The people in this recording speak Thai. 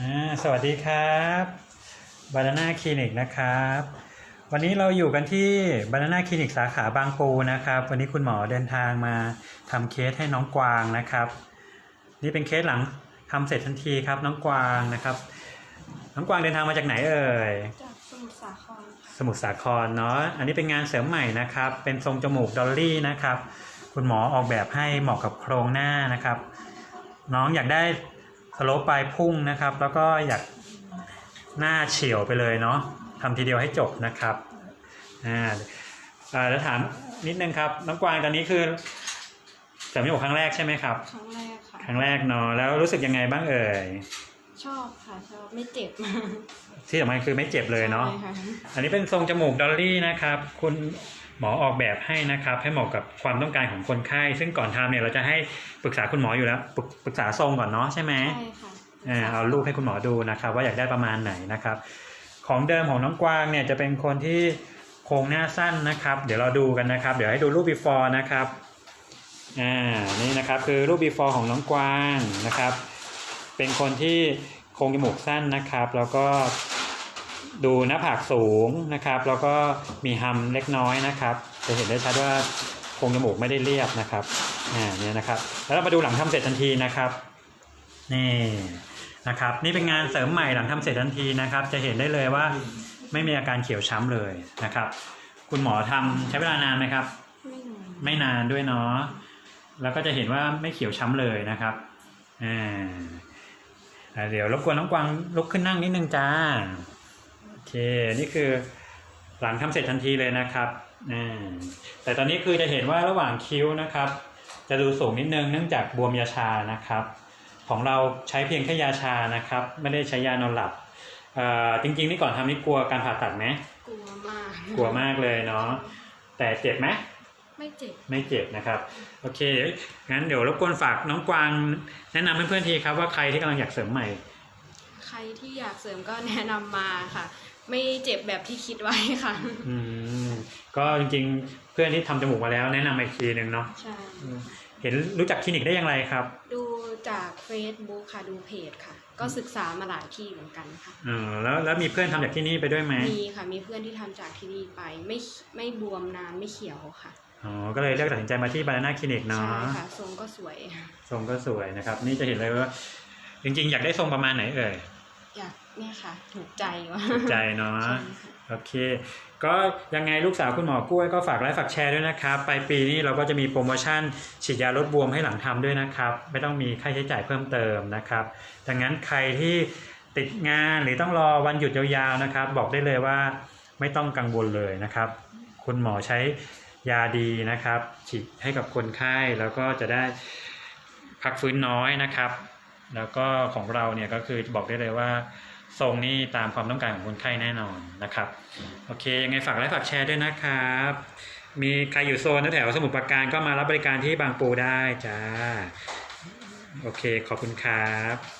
อ่าสวัสดีครับบานาน่าคลินิกนะครับ วันนี้เราอยู่กันที่บานาน่าคลินิกสาขาบางปูนะครับ วันนี้คุณหมอเดินทางมาทำเคสให้น้องกวางนะครับ นี่เป็นเคสหลังทำเสร็จทันทีครับ น้องกวางนะครับ น้องกวางเดินทางมาจากไหนเอ่ยจากสมุทรสาครค่ะสมุทรสาครเนาะอันนี้เป็นงานเสริมใหม่นะครับ เป็นทรงจมูกดอลลี่นะครับ คุณหมอออกแบบให้เหมาะกับโครงหน้านะครับ น้องอยากได้ สโลปปลายพุ่งนะครับ แล้วก็อยากหน้าเฉียวไปเลยเนาะทำทีเดียวให้จบนะครับอ่าอ่าแล้วถามนิดนึงครับน้องกวางตอนนี้คือเสริมจมูกครั้งแรกใช่ไหมครับ ครั้งแรกค่ะ ครั้งแรกเนาะแล้วรู้สึกยังไงบ้างเอ่ย ชอบค่ะชอบไม่เจ็บ ที่สำคัญคือไม่เจ็บเลยเนาะใช่ค่อันนี้เป็นทรงจมูกดอลลี่นะครับ คุณ หมอออกแบบให้นะครับ ให้เหมาะกับความต้องการของคนไข้ ซึ่งก่อนทำเนี่ยเราจะให้ปรึกษาคุณหมออยู่แล้วปรึกปรึกษาทรงก่อนเนาะใช่ไหมใช่ค่ะอ่าเอารูปให้คุณหมอดูนะครับ ว่าอยากได้ประมาณไหนนะครับ ของเดิมของน้องกวางเนี่ยจะเป็นคนที่โครงหน้าสั้นนะครับ เดี๋ยวเราดูกันนะครับ เดี๋ยวให้ดูรูป before นะครับอ่านี่นะครับคือรูป before ของน้องกวางนะครับ เป็นคนที่โครงจมูกสั้นนะครับ แล้วก็ ดูหน้าผากสูงนะครับ แล้วก็มีฮัมเล็กน้อยนะครับ จะเห็นได้ชัดว่าโครงจมูกไม่ได้เรียบนะครับอ่าเนี่ยนะครับ แล้วเรามาดูหลังทำเสร็จทันทีนะครับนี่นะครับ นี่เป็นงานเสริมใหม่หลังทำเสร็จทันทีนะครับ จะเห็นได้เลยว่าไม่มีอาการเขียวช้ำเลยนะครับ คุณหมอทำใช้เวลานานไหมครับไม่นานไม่นานด้วยเนาะแล้วก็จะเห็นว่าไม่เขียวช้ำเลยนะครับอ่าเดี๋ยวรบกวนน้องกวางลุกขึ้นนั่งนิดนึงจ้า เค นี่คือหลังทำเสร็จทันทีเลยนะครับอ่าแต่ตอนนี้คือจะเห็นว่าระหว่างคิ้วนะครับ จะดูสูงนิดนึงเนื่องจากบวมยาชานะครับ ของเราใช้เพียงแค่ยาชานะครับ ไม่ได้ใช้ยานอนหลับเอ่อจริงๆนี่ก่อนทำนี่กลัวการผ่าตัดไหมกลัวมากกลัวมากเลยเนาะแต่เจ็บไหมไม่เจ็บไม่เจ็บนะครับโอเคงั้นเดี๋ยวรบกวนฝากน้องกวางแนะนำเพื่อนๆทีครับว่าใครที่กำลังอยากเสริมใหม่ ใครที่อยากเสริมก็แนะนำมาค่ะ ไม่เจ็บแบบที่คิดไว้ค่ะ อืมก็จริงๆ เพื่อนที่ทำจมูกมาแล้วแนะนำมาอีกทีหนึ่งเนาะใช่อืมเห็นรู้จักคลินิกได้อย่างไรครับ ดูจาก Facebook ค่ะดูเพจค่ะ ก็ศึกษามาหลายที่เหมือนกันค่ะเออแล้วแล้วมีเพื่อนทำจากที่นี่ไปด้วยไหมมีค่ะ มีเพื่อนที่ทำจากที่นี่ไปไม่ไม่บวมนานไม่เขียวค่ะอ๋อ ก็เลยเลือกตัดสินใจมาที่บานาน่าคลินิกเนาะใช่ค่ะทรงก็สวยทรงก็สวยนะครับ นี่จะเห็นเลยว่า จริงๆ อยากได้ทรงประมาณไหนเอ่ยอยาก เนี่ยค่ะ ถูกใจว่ะถูกใจเนาะใช่ค่ะโอเค ก็ยังไงลูกสาวคุณหมอกล้วยก็ฝากไลค์ฝากแชร์ด้วยนะครับปลายปีนี้เราก็จะมีโปรโมชั่นฉีดยาลดบวมให้หลังทำด้วยนะครับ ไม่ต้องมีค่าใช้จ่ายเพิ่มเติมนะครับ ดังนั้นใครที่ติดงานหรือต้องรอวันหยุดยาวๆนะครับ บอกได้เลยว่าไม่ต้องกังวลเลยนะครับ คุณหมอใช้ยาดีนะครับ ฉีดให้กับคนไข้แล้วก็จะได้พักฟื้นน้อยนะครับ แล้วก็ของเราเนี่ยก็คือบอกได้เลยว่า ทรงนี่ตามความต้องการของคนไข้แน่นอนนะครับ โอเค ยังไงฝากไลค์ฝากแชร์ด้วยนะครับ มีใครอยู่โซนแถวสมุทรปราการก็มารับบริการที่บางปูได้จ้า โอเค ขอบคุณครับ